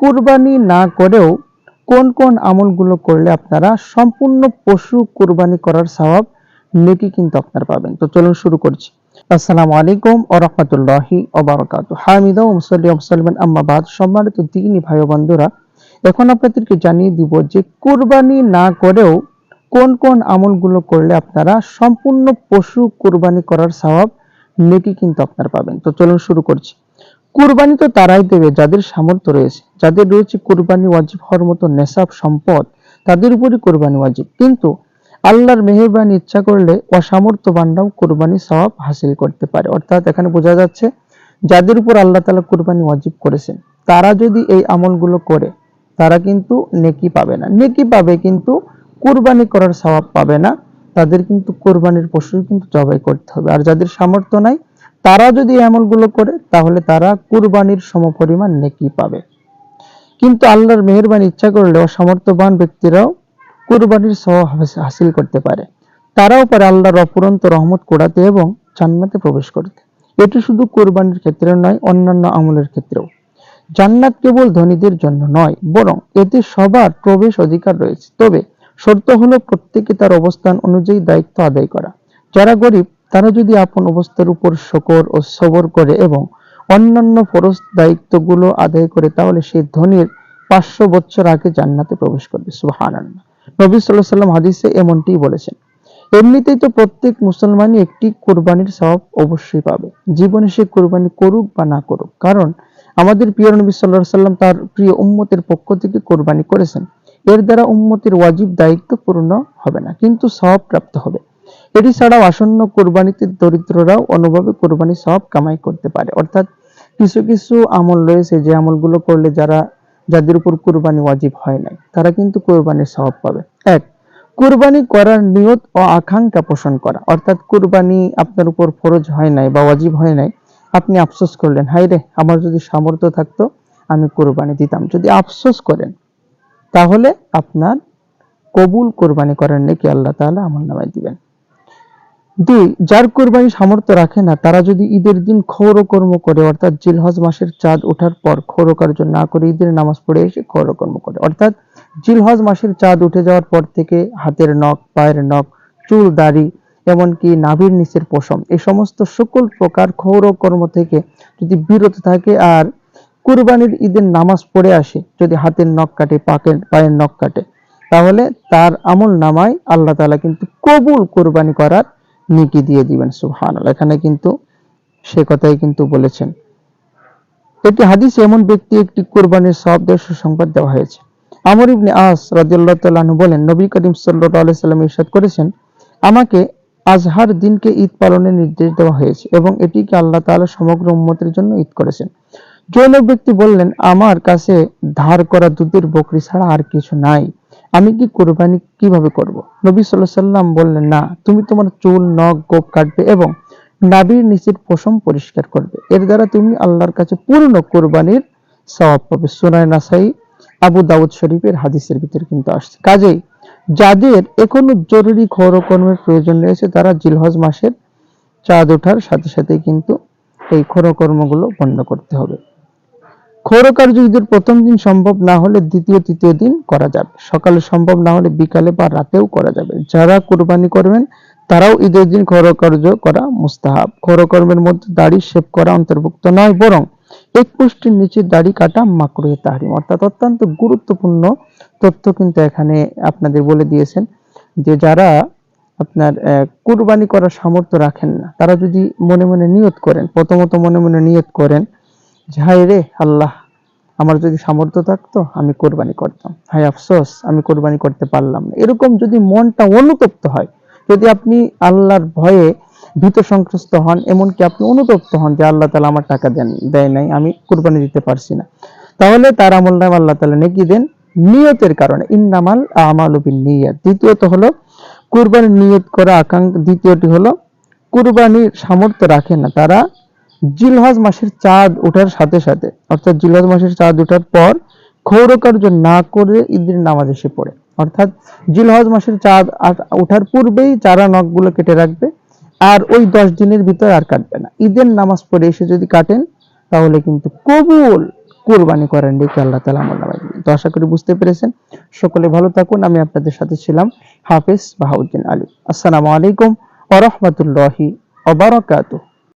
কুরবানি না করেও কোন কোন আমলগুলো করলে আপনারা সম্পূর্ণ পশু কুরবানি করার স্বভাব নেকি কিন্তু আপনারা পাবেন। তো চলুন শুরু করছি। আসসালামু আলাইকুম ও রহমতুল্লাহি ওবারকাত হামিদা ও মুসল্লি মুসলমান আম্মাবাদ সম্মানিত দিনী ভাই বন্ধুরা, এখন আপনাদেরকে জানিয়ে দিব যে কুরবানি না করেও কোন কোন আমলগুলো করলে আপনারা সম্পূর্ণ পশু কুরবানি করার স্বভাব নেকি কিন্তু আপনারা পাবেন। তো চলুন শুরু করছি। কুরবানি তো তারাই দেবে, যাদের সামর্থ্য রয়েছে। যাদের রয়েছে কুরবানি ওয়াজিব হওয়ার মতো নেশাব সম্পদ, তাদের উপরই কুরবানি ওয়াজিব। কিন্তু আল্লাহর মেহেরবানি, ইচ্ছা করলে অসামর্থ্যবানরাও কুরবানি সওয়াব হাসিল করতে পারে। অর্থাৎ এখানে বোঝা যাচ্ছে, যাদের উপর আল্লাহ তালা কুরবানি ওয়াজিব করেছেন, তারা যদি এই আমলগুলো করে, তারা কিন্তু নেকি পাবে না। নেকি পাবে কিন্তু কুরবানি করার সওয়াব পাবে না। তাদের কিন্তু কোরবানির পশু কিন্তু জবাই করতে হবে। আর যাদের সামর্থ্য নাই তারা যদি আমলগুলো করে, তাহলে তারা কুরবানির সমপরিমাণ নেকি পাবে। কিন্তু আল্লাহর মেহেরবানি ইচ্ছা করলে অসামর্থ্যবান ব্যক্তিরাও কুরবানির সওয়াব হাসিল করতে পারে। তারাও পারে আল্লাহর অপুরন্ত রহমত কোড়াতে এবং জান্নাতে প্রবেশ করতে। এটি শুধু কুরবানির ক্ষেত্রে নয়, অন্যান্য আমলের ক্ষেত্রেও। জান্নাত কেবল ধনীদের জন্য নয়, বরং এতে সবার প্রবেশ অধিকার রয়েছে। তবে শর্ত হলো প্রত্যেকে তার অবস্থান অনুযায়ী দায়িত্ব আদায় করা। যারা গরিব তারা যদি আপন অবস্থার উপর শকর ও সবর করে এবং অন্যান্য ফরজ দায়িত্বগুলো আদায় করে, তাহলে সেই ধনীর পাঁচশো বছর আগে জান্নাতে প্রবেশ করবে। সুহান নবী সাল্লাহ সাল্লাম হাদিসে এমনটি বলেছেন, এমনিতেই তো প্রত্যেক মুসলমানই একটি কোরবানির স্বভাব অবশ্যই পাবে। জীবনে সে কোরবানি করুক বা না করুক। কারণ আমাদের প্রিয় নবী সাল্লাহ সাল্লাম তার প্রিয় উম্মতের পক্ষ থেকে কোরবানি করেছেন। এর দ্বারা উম্মতের ওয়াজিব দায়িত্ব পূর্ণ হবে না, কিন্তু সব প্রাপ্ত হবে। এটি ছাড়াও আসন্ন কোরবানিতে দরিদ্ররাও অনুভবে কোরবানি সব কামাই করতে পারে। অর্থাৎ কিছু কিছু আমল রয়েছে যে আমলগুলো করলে যারা, যাদের উপর কোরবানি ওয়াজিব হয় নাই, তারা কিন্তু কোরবানির স্বভাব পাবে। এক, কুরবানি করার নিয়ত ও আকাঙ্ক্ষা পোষণ করা। অর্থাৎ কুরবানি আপনার উপর ফরজ হয় নাই বা ওয়াজিব হয় নাই, আপনি আফসোস করলেন হাই রে, আমার যদি সামর্থ্য থাকতো, আমি কোরবানি দিতাম। যদি আফসোস করেন, তাহলে আপনার কবুল কোরবানি করার নাকি আল্লাহ তাআলা আমল নামায় দিবেন। দুই, যার কোরবানি সামর্থ্য রাখে না, তারা যদি ঈদের দিন ক্ষৌর কর্ম করে, অর্থাৎ জিলহজ মাসের চাঁদ ওঠার পর ক্ষৌর কার্য না করে, ঈদের নামাজ পড়ে এসে ক্ষৌর কর্ম করে। অর্থাৎ জিলহজ মাসের চাঁদ উঠে যাওয়ার পর থেকে হাতের নখ, পায়ের নখ, চুল, দাড়ি, এমনকি নাভির নিচের পশম এই সমস্ত সকল প্রকার ক্ষৌর কর্ম থেকে যদি বিরত থাকে আর কুরবানির ঈদের নামাজ পড়ে আসে, যদি হাতের নখ কাটে, পাকের, পায়ের নখ কাটে, তাহলে তার আমল নামায় আল্লাহ তালা কিন্তু কবুল কোরবানি করার নিকি দিয়ে দিবেন সুবহান এখানে কিন্তু সে কথাই কিন্তু বলেছেন। একটি হাদিস এমন ব্যক্তি একটি কোরবানির শব্দের সুসংবাদ দেওয়া হয়েছে। আমর ইবনে আস তাআলা বলেন, নবী করিম আলাইহি সাল্লাম ইরশাদ করেছেন, আমাকে আজহার দিনকে ঈদ পালনের নির্দেশ দেওয়া হয়েছে এবং এটিকে আল্লাহ তাআলা সমগ্র উম্মতের জন্য ঈদ করেছেন। জৈন ব্যক্তি বললেন, আমার কাছে ধার করা দুধের বকরি ছাড়া আর কিছু নাই। আমি কি কোরবানি কীভাবে করব। নবী সাল্লাহ সাল্লাম বললেন, না, তুমি তোমার চুল, নখ, গোপ কাটবে এবং নাবির নিচের পশম পরিষ্কার করবে। এর দ্বারা তুমি আল্লাহর কাছে পূর্ণ কোরবানির সওয়াব পাবে। সোনায় নাসাই, আবু দাউদ শরীফের হাদিসের ভিতরে কিন্তু আসছে। কাজেই যাদের এখনও জরুরি খরকর্মের প্রয়োজন রয়েছে, তারা জিলহজ মাসের চাঁদ ওঠার সাথে সাথে কিন্তু এই খরকর্মগুলো বন্ধ করতে হবে। ক্ষৌরকার্য ঈদের প্রথম দিন সম্ভব না হলে দ্বিতীয়, তৃতীয় দিন করা যাবে। সকালে সম্ভব না হলে বিকালে বা রাতেও করা যাবে। যারা কোরবানি করবেন, তারাও ঈদের দিন ক্ষৌরকার্য করা মুস্তাহাব। ক্ষৌরকর্মের মধ্যে দাড়ি শেভ করা অন্তর্ভুক্ত নয়, বরং এক পুষ্টির নিচে দাড়ি কাটা মাকরুহে তাহারিম। অর্থাৎ অত্যন্ত গুরুত্বপূর্ণ তথ্য কিন্তু এখানে আপনাদের বলে দিয়েছেন যে যারা আপনার কুরবানি করার সামর্থ্য রাখেন না, তারা যদি মনে মনে নিয়ত করেন, প্রথমত মনে মনে নিয়ত করেন হায় রে আল্লাহ, আমার যদি সামর্থ্য থাকতো, আমি কোরবানি করতাম। হায় আফসোস, আমি কোরবানি করতে পারলাম না। এরকম যদি মনটা অনুতপ্ত হয়, যদি আপনি আল্লাহর ভয়ে ভীত সংক্রস্ত হন, এমনকি আপনি অনুতপ্ত হন যে আল্লাহ তালা আমার টাকা দেন, দেয় নাই, আমি কোরবানি দিতে পারছি না। তাহলে তার আমল নাম আল্লাহ তালা নেকি দেন নিয়তের কারণে। ইন্নামাল আমাল নিয়ত দ্বিতীয়ত হলো, কুরবানির নিয়ত করা আকাঙ্ক্ষা দ্বিতীয়টি হলো, কুরবানির সামর্থ্য রাখে না তারা জিলহজ মাসের চাঁদ ওঠার সাথে সাথে, অর্থাৎ জিলহজ মাসের চাঁদ ওঠার পর ক্ষৌরকার্য না করে ঈদের নামাজ এসে পড়ে। অর্থাৎ জিলহজ মাসের চাঁদ ওঠার পূর্বেই চারা নখগুলো কেটে রাখবে আর ওই দশ দিনের ভিতরে আর কাটবে না। ঈদের নামাজ পড়ে এসে যদি কাটেন, তাহলে কিন্তু কবুল কোরবানি করেন ডেকে আল্লাহ তালা নামায় তো আশা করি বুঝতে পেরেছেন। সকলে ভালো থাকুন। আমি আপনাদের সাথে ছিলাম হাফিজ বাহাউদ্দিন আলী। আসসালামু আলাইকুম ওরহমতুল্লাহি ওবারাকাতুহ